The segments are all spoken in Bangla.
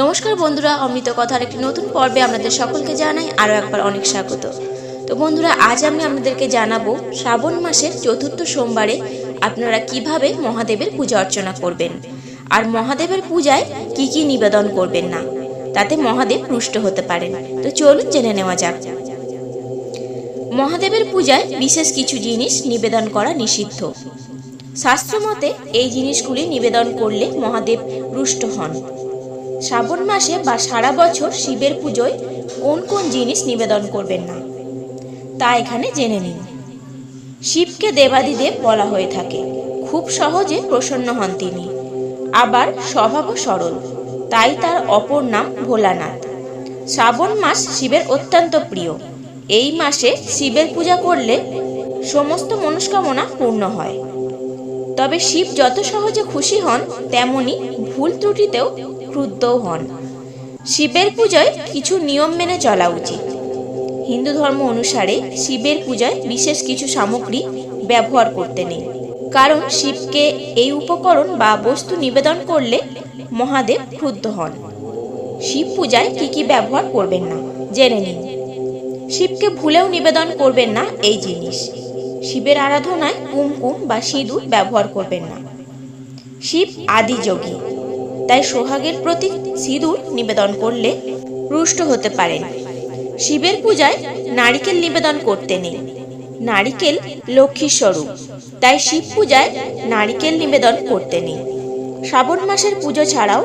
নমস্কার বন্ধুরা, অমৃত কথার একটি নতুন পর্বে আপনাদের সকলকে জানাই আরও একবার অনেক স্বাগত। তো বন্ধুরা, আজ আমি আপনাদেরকে জানাব শ্রাবণ মাসের চতুর্থ সোমবারে আপনারা কীভাবে মহাদেবের পূজা অর্চনা করবেন আর মহাদেবের পূজায় কি কি নিবেদন করবেন না, তাতে মহাদেব রুষ্ট হতে পারেন। তো চলুন জেনে নেওয়া যাক। মহাদেবের পূজায় বিশেষ কিছু জিনিস নিবেদন করা নিষিদ্ধ। শাস্ত্রমতে এই জিনিসগুলি নিবেদন করলে মহাদেব রুষ্ট হন। শ্রাবণ মাসে বা সারা বছর শিবের পুজোয় কোন কোন জিনিস নিবেদন করবেন না। তা এখানে জেনে নিন। শিবকে দেবাদিদেব বলা হয়ে থাকে। খুব সহজে প্রসন্ন হন তিনি। আবার স্বভাবও সরল। তাই তার অপর নাম ভোলানাথ। শ্রাবণ মাস শিবের অত্যন্ত প্রিয়। এই মাসে শিবের পূজা করলে সমস্ত মনস্কামনা পূর্ণ হয়। তবে শিব যত সহজে খুশি হন, তেমনি ভুল ত্রুটিতেও ক্রুদ্ধও হন। শিবের পূজায় কিছু নিয়ম মেনে চলা উচিত। হিন্দু ধর্ম অনুসারে শিবের পূজায় বিশেষ কিছু সামগ্রী ব্যবহার করতে নেই। কারণ শিবকে এই উপকরণ বা বস্তু নিবেদন করলে মহাদেব ক্রুদ্ধ হন। শিব পূজায় কি কি ব্যবহার করবেন না, জেনে নিন। শিবকে ভুলেও নিবেদন করবেন না এই জিনিস। শিবের আরাধনায় কুমকুম বা সিঁদুর ব্যবহার করবেন না। শিব আদি যোগী তাই সোহাগের প্রতি সিঁদুর নিবেদন করলে রুষ্ট হতে পারেন। শিবের পূজায় নারিকেল নিবেদন করতে নেই। নারিকেল লক্ষ্মীর স্বরূপ। তাই শিব পূজায় নারিকেল নিবেদন করতে নেই। শ্রাবণ মাসের পুজো ছাড়াও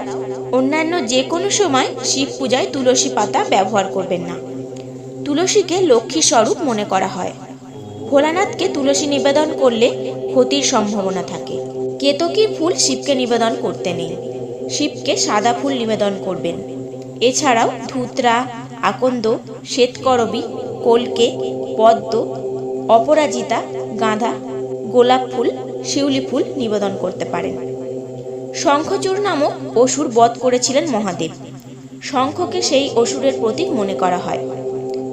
অন্যান্য যে কোনো সময় শিব পূজায় তুলসী পাতা ব্যবহার করবেন না। তুলসীকে লক্ষ্মী স্বরূপ মনে করা হয়। ভোলানাথকে তুলসী নিবেদন করলে ক্ষতির সম্ভাবনা থাকে। কেতকীর ফুল শিবকে নিবেদন করতে নেই। শিবকে সাদা ফুল নিবেদন করবেন। এছাড়াও ধুতরা, আকন্দ, শ্বেতকরবী, কলকে, পদ্ম, অপরাজিতা গাঁদা গোলাপ ফুল, শিউলি ফুল নিবেদন করতে পারেন। শঙ্খচূড় নামক অসুর বধ করেছিলেন মহাদেব। শঙ্খকে সেই অসুরের প্রতীক মনে করা হয়।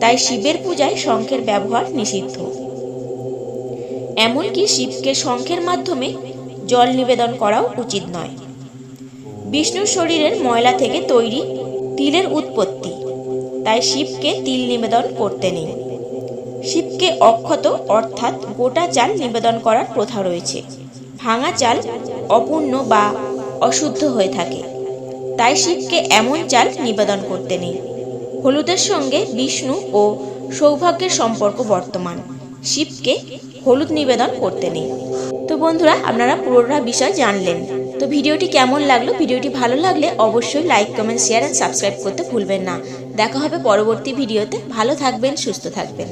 তাই শিবের পূজায় শঙ্খের ব্যবহার নিষিদ্ধ। এমনকি শিবকে শঙ্খের মাধ্যমে জল নিবেদন করাও উচিত নয়। বিষ্ণুর শরীরের ময়লা থেকে তৈরি তিলের উৎপত্তি। তাই শিবকে তিল নিবেদন করতে নেই। শিবকে অক্ষত অর্থাৎ গোটা চাল নিবেদন করার প্রথা রয়েছে। ভাঙা চাল অপূর্ণ বা অশুদ্ধ হয়ে থাকে। তাই শিবকে এমন চাল নিবেদন করতে নেই। হলুদের সঙ্গে বিষ্ণু ও সৌভাগ্যের সম্পর্ক বর্তমান। শিবকে হলুদ নিবেদন করতে নেই। তো বন্ধুরা, আপনারা পুরোটা বিষয় জানলেন। তো ভিডিওটি কেমন লাগল? ভিডিওটি ভালো লাগলে অবশ্যই like comment share and subscribe করতে ভুলবেন না। দেখা হবে পরবর্তী ভিডিওতে। ভালো থাকবেন, সুস্থ থাকবেন।